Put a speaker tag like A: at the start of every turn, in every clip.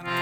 A: Not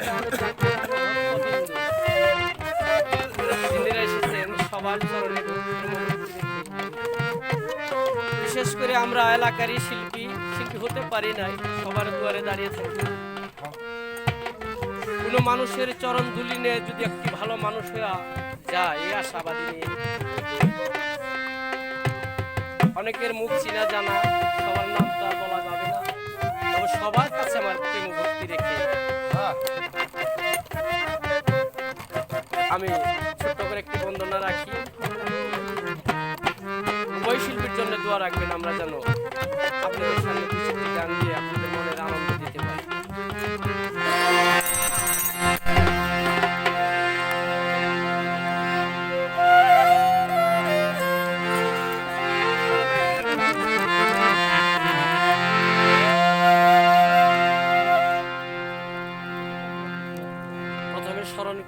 A: বিশেষ করে আমরা এলাকারই শিল্পী শিল্পী হতে পারি নাই, সবার দুয়ারে দাঁড়িয়ে থাকি। কোনো মানুষের চরণ ধুলি নিয়ে যদি একটি ভালো মানুষ হয়ে যায়, এই আশাবাদী নিয়ে। অনেকের মুখ চিনা জানা, সবার নাম তো বলা যাবে না। তবে সবার কাছে আমার প্রেম ভক্তি রেখে আমি ছোট্ট করে একটি বন্দনা রাখি। উভয় শিল্পীর জন্য দোয়া রাখবেন আমরা যেন আপনাদের সামনে কিছু গান দিয়ে আপনাদের মনের আনন্দ দিতে পারি।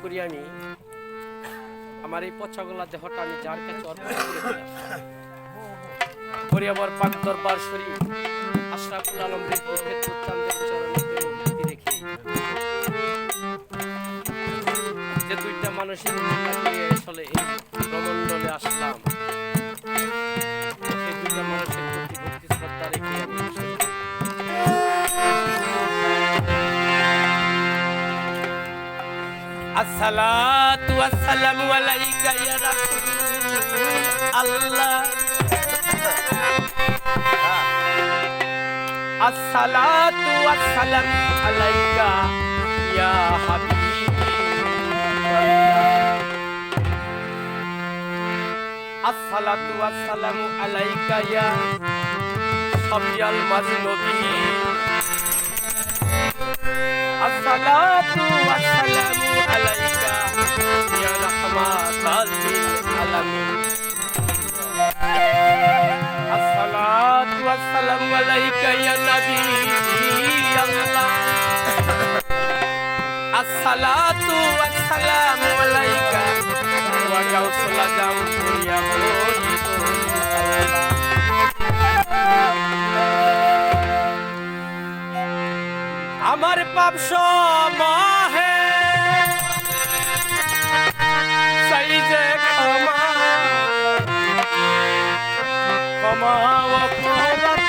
A: করি আমি আমার এই পচাগোলা দেহটা আমি যার কাছে অর্পণ করেছিলাম পরিবার পাক দরবার শরীফ। আশরাফুল আলম রেখে যে দুইটা মানুষের আসলে এই প্রমণ্ডলে আসলাম। সেই ওয়াসসালামু আলাইকা ইয়া রাসূল আল্লাহ الصلاة والسلام عليك يا حبيبي الصلاة والسلام عليك يا صبي المذنبين الصلاة والسلام عليك সালাম আলাইকা ইয়া নবী আল্লাহ আসসালাতু আসসালামু আলাইকা ওয়া গাউসুল আজম দুনিয়া বলি আমার পাপ সমাহে সাইজে ক্ষমা ক্ষমা অপরাধ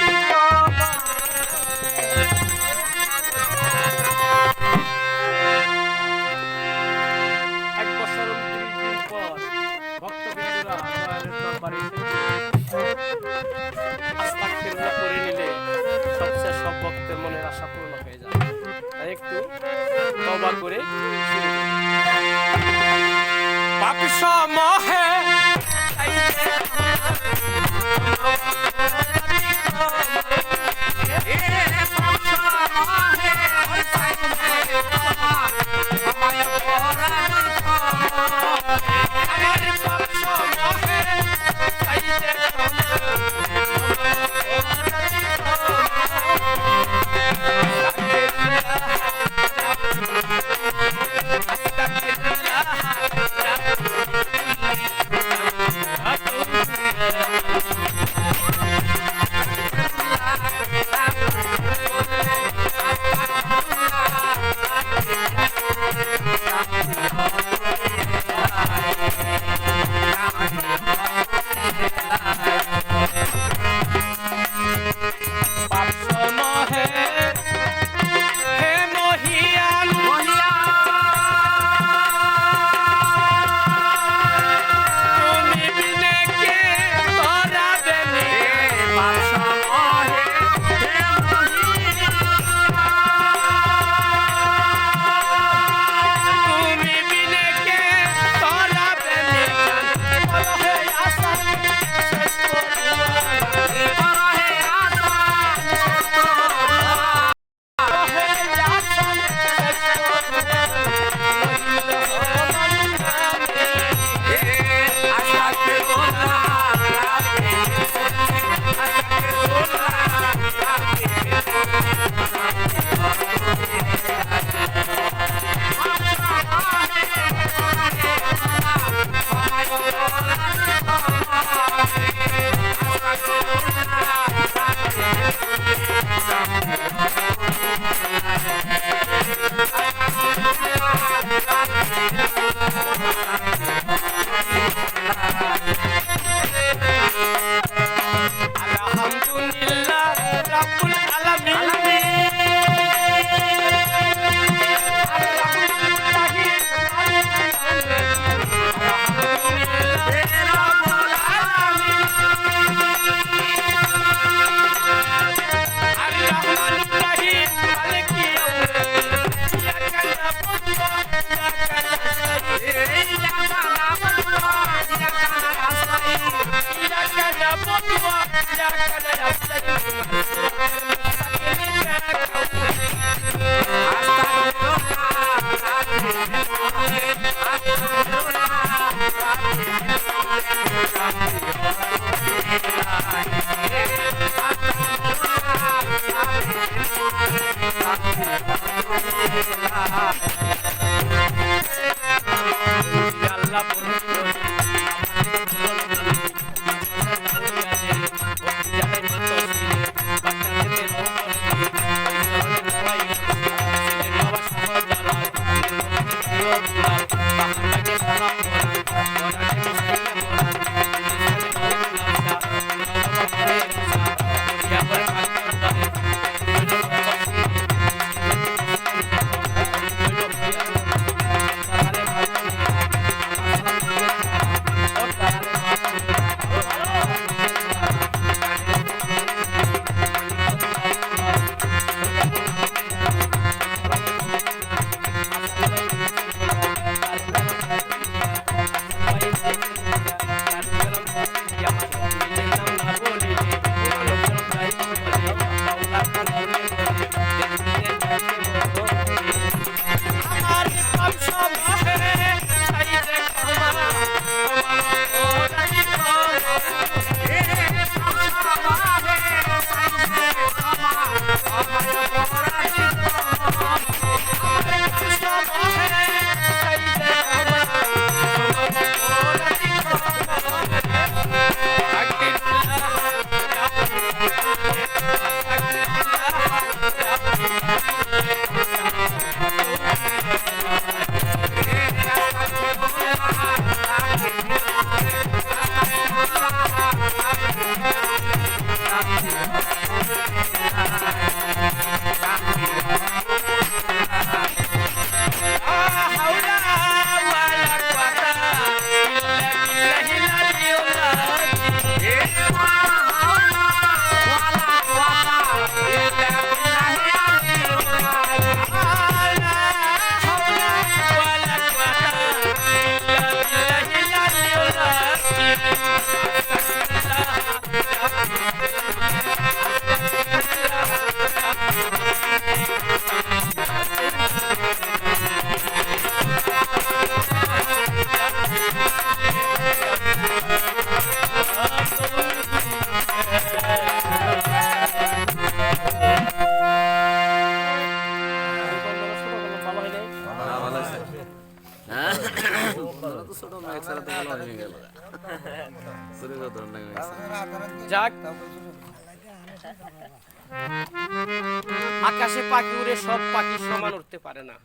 A: আকাশে পাখি উড়ে সব পাখি সমান উঠতে পারে না।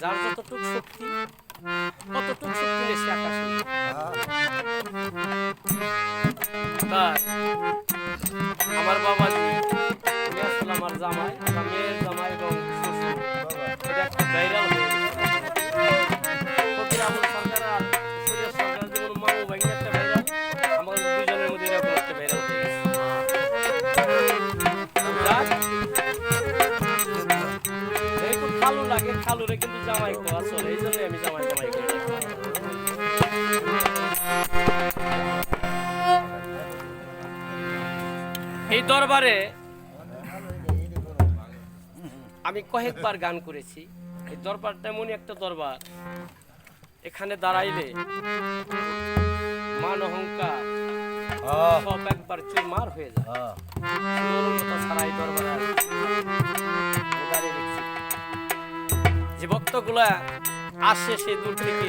A: যার যতটুক শক্তি ততটুক শক্তি নেই সে আকাশে। তাই আমার বাবা আসলে আমার জামাই আমার মেয়ের জামাই দরবারে আমি কয়েকবার গান করেছি। এই দরবারটা এমনই একটা দরবার। এখানে দাঁড়াইলে মান অহংকার সব একবার চুরমার হয়ে যায়। ছাড়া এই দরবারে। যে ভক্তগুলা আসে সেই দূর থেকে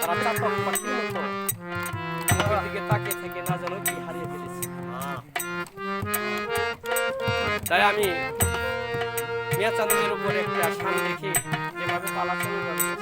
A: তারা চাতক পাখির মতো দিকে তাকিয়ে থেকে না জানো কি হারিয়ে তাই আমি মেয়ে চাঁদের উপরে একটা শান দেখি যেভাবে পালা শুরু আমি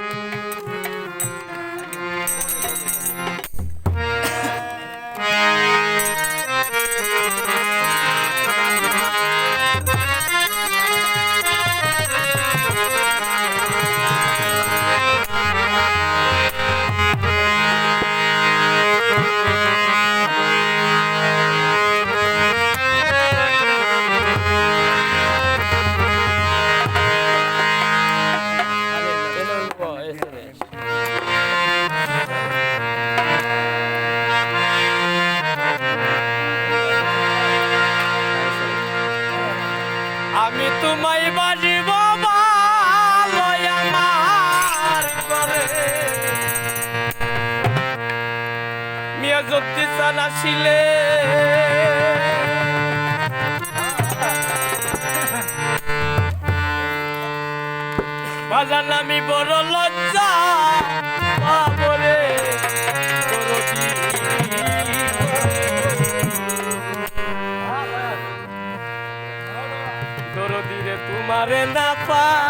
A: তোমারে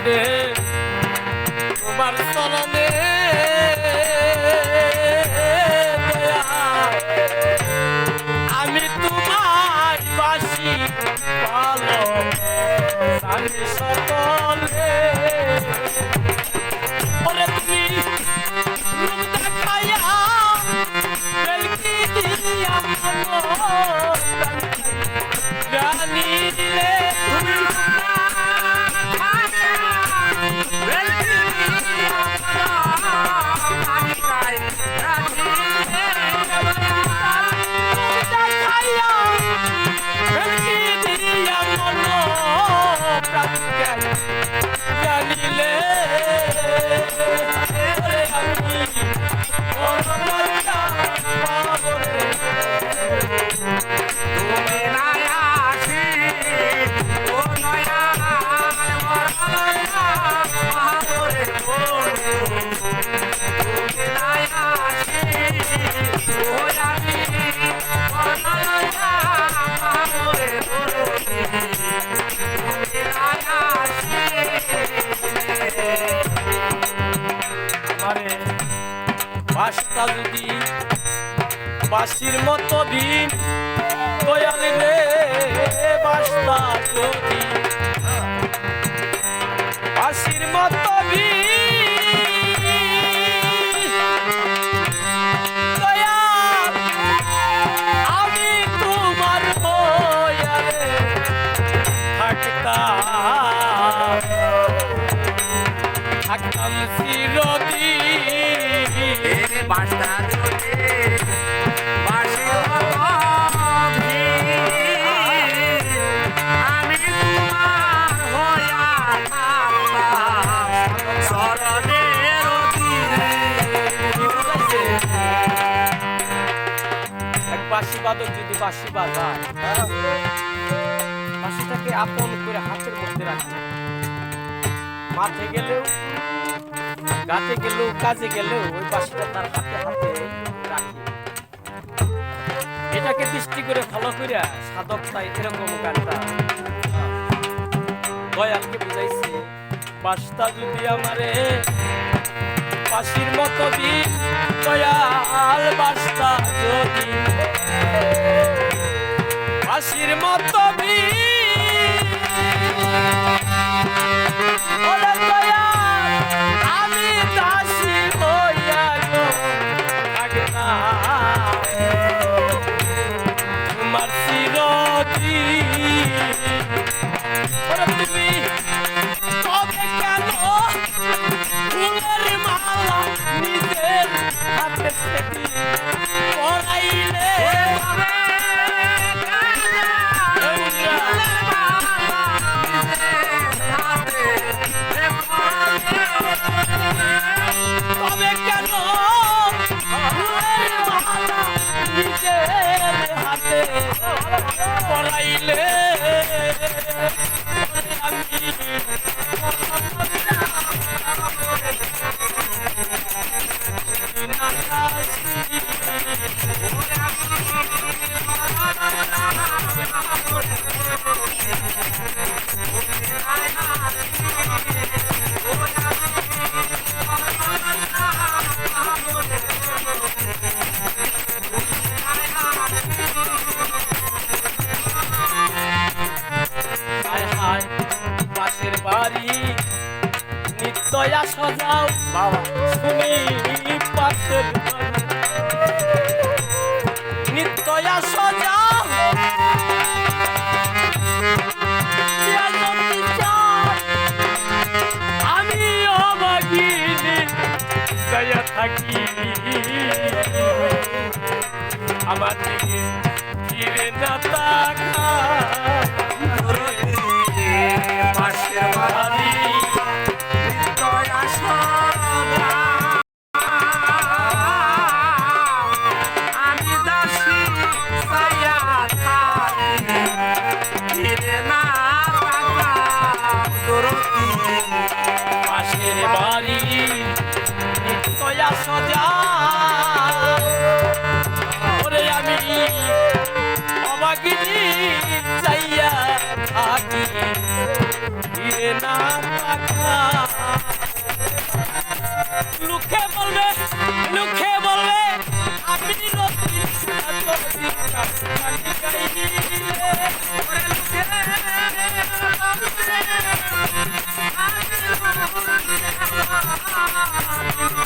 A: জীবনে তোমার স্মরণে আমি তোমার বাসি ভালো জানি সকলে। ওরে বাসির মতো দিন দয়াল রে বাসটা যদি বাসির মতো আমি তোমার থাকতাম। থাকতাম চিরদিন।
B: বাসটা
A: বাঁশি যদি বাঁশি বাজায় বাঁশিটাকে আপন করে হাতের মধ্যে রাখে মাঠে গেলেও গাতে গেলেও, কাজে গেলেও ওই বাঁশিটা তার হাতে হাতে রাখে। এটাকে দৃষ্টি করে ফলো করিয়া সাধক তাই এরকম গানটা দয়ালকে বুঝাইছে, বাসটা যদি আমারে পাশির মতো দিন, দয়াল বাসটা যদি পাশির মতো দিন പറയില്ലേ থাকি আমার দিকে ফিরে না তাকা
B: মুখে বলবে মুখে বলবে আমি
A: Thank you.